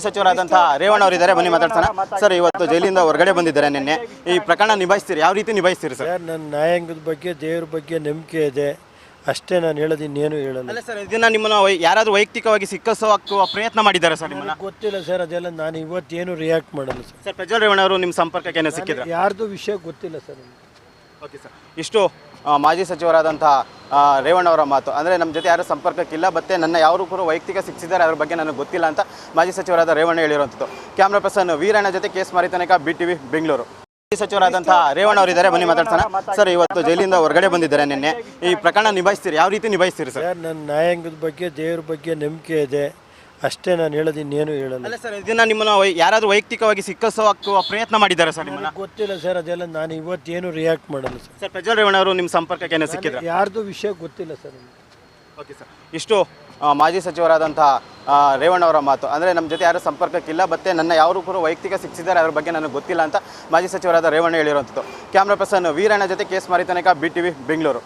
ಸಚಿವರಾದಂತಹ ರೇವಣ್ಣ ಅವರಿದ್ದಾರೆ ಬನ್ನಿ ಮಾತಾಡ್ತಾನೆ ಸರ್ ಇವತ್ತು ಜೈಲಿಂದ ಹೊರಗಡೆ ಬಂದಿದ್ದಾರೆ ನಿನ್ನೆ. ಈ ಪ್ರಕರಣ ನಿಭಾಯಿಸ್ತೀರಿ? ಯಾವ ರೀತಿ ನಿಭಾಯಿಸ್ತೀರಿ ಸರ್? ನನ್ನ ನ್ಯಾಯಾಂಗದ ಬಗ್ಗೆ ದೇವ್ರ ಬಗ್ಗೆ ನಂಬಿಕೆ ಇದೆ. ಅಷ್ಟೇ ನಾನು ಹೇಳೋದು ಇನ್ನೇನು ಹೇಳಲ್ಲ. ಅಲ್ಲ ಸರ್ ಇದನ್ನ ನಿಮ್ಮನ್ನ ಯಾರಾದರೂ ಯಾರಾದ್ರೂ ವೈಯಕ್ತಿಕವಾಗಿ ಸಿಕ್ಕಸೋ ಹಾಕುವ ಪ್ರಯತ್ನ ಮಾಡಿದ್ದಾರೆ ಸರ್ ನಿಮ್ಮನ್ನ? ನನಗೆ ಗೊತ್ತಿಲ್ಲ ಸರ್ ಅದೆಲ್ಲ ನಾನು ಇವತ್ತೇನು ರಿಯಾಕ್ಟ್ ಮಾಡಲ್ಲ ಸರ್. ಸರ್ ಪ್ರಜ್ವಲ್ ರೇವಣ್ಣ ಅವರು ನಿಮ್ಮ ಸಂಪರ್ಕಕ್ಕೆ ಏನೋ ಸಿಕ್ಕಿದ್ರೆ? ಯಾರ್ದು ವಿಷಯ ಗೊತ್ತಿಲ್ಲ ಸರ್ ಓಕೆ ಸರ್. ಇಷ್ಟು ಆ, ಮಾಜಿ ಸಚಿವರಾದಂತಹ ರೇವಣ್ಣ ಅವರ ಮಾತು. ಅಂದರೆ ನಮ್ಮ ಜೊತೆ ಯಾರೂ ಸಂಪರ್ಕಕ್ಕಿಲ್ಲ ಮತ್ತೆ ನನ್ನ ಯಾರು ಕೂಡ ವೈಯಕ್ತಿಕ ಸಿಕ್ಕಿದ್ದಾರೆ ಅದ್ರ ಬಗ್ಗೆ ನನಗೆ ಗೊತ್ತಿಲ್ಲ ಅಂತ ಮಾಜಿ ಸಚಿವರಾದ ರೇವಣ್ಣ ಹೇಳಿರುವಂಥದ್ದು. ಕ್ಯಾಮ್ರಾ ಪರ್ಸನ್ ವೀರಣ್ಣ ಜೊತೆ ಕೇಸ್ ಮಾರಿ ತನಕ ಬಿ ಟಿ ವಿ ಬೆಂಗಳೂರು. ಮಾಜಿ ಸಚಿವರಾದಂತಹ ರೇವಣ್ಣ ಅವರಿದ್ದಾರೆ, ಬನ್ನಿ ಮಾತಾಡ್ಸೋಣ. ಸರ್, ಇವತ್ತು ಜೈಲಿಂದ ಹೊರಗಡೆ ಬಂದಿದ್ದಾರೆ ನಿನ್ನೆ. ಈ ಪ್ರಕರಣ ನಿಭಾಯಿಸ್ತೀರಿ, ಯಾವ ರೀತಿ ನಿಭಾಯಿಸ್ತೀರಿ ಸರ್? ನನ್ನ ನ್ಯಾಯಾಂಗದ ಬಗ್ಗೆ ದೇವ್ರ ಬಗ್ಗೆ ನಂಬಿಕೆ ಇದೆ. ಅಷ್ಟೇ ನಾನು ಹೇಳೋದು ಇನ್ನೇನು ಹೇಳಲ್ಲ. ಅಲ್ಲ ಸರ್ ಇದನ್ನ ನಿಮ್ಮನ್ನ ವೈ- ಯಾರಾದ್ರೂ ವೈಯಕ್ತಿಕವಾಗಿ ಸಿಕ್ಕಿಸೋ ಹಾಕುವ ಪ್ರಯತ್ನ ಮಾಡಿದ್ದಾರೆ ಸರ್ ನಿಮ್ಮನ್ನ? ನನಗೆ ಗೊತ್ತಿಲ್ಲ ಸರ್ ಅದೆಲ್ಲ ನಾನು ಇವತ್ತೇನು ರಿಯಾಕ್ಟ್ ಮಾಡಲ್ಲ ಸರ್. ಸರ್ ಪ್ರಜ್ವಲ್ ರೇವಣ್ಣ ಅವರು ನಿಮ್ಮ ಸಂಪರ್ಕಕ್ಕೆ ಏನೋ ಸಿಕ್ಕಿದ್ರ? ಯಾರ್ದು ವಿಷಯ ಗೊತ್ತಿಲ್ಲ ಸರ್ ನನಗೆ. Okay sir. ಇಷ್ಟು ಆ, ಮಾಜಿ ಸಚಿವರಾದಂತಹ ಆ, ರೇವಣ್ಣ ಅವರ ಮಾತು. ಅಂದರೆ ನಮ್ಮ ಜೊತೆ ಯಾರೂ ಸಂಪರ್ಕಕ್ಕಿಲ್ಲ ಮತ್ತೆ ನನ್ನ ಯಾರು ಕೂಡ ವೈಯಕ್ತಿಕ ಸಿಕ್ಕಿದ್ದಾರೆ ಅದ್ರ ಬಗ್ಗೆ ನನಗೆ ಗೊತ್ತಿಲ್ಲ ಅಂತ ಮಾಜಿ ಸಚಿವರಾದ ರೇವಣ್ಣ ಹೇಳಿರುವಂಥದ್ದು. ಕ್ಯಾಮ್ರಾ ಪರ್ಸನ್ ವೀರಣ್ಣ ಜೊತೆ ಕೇಸ್ ಮಾರಿ ತನಕ ಬಿ ಟಿ ವಿ ಬೆಂಗಳೂರು.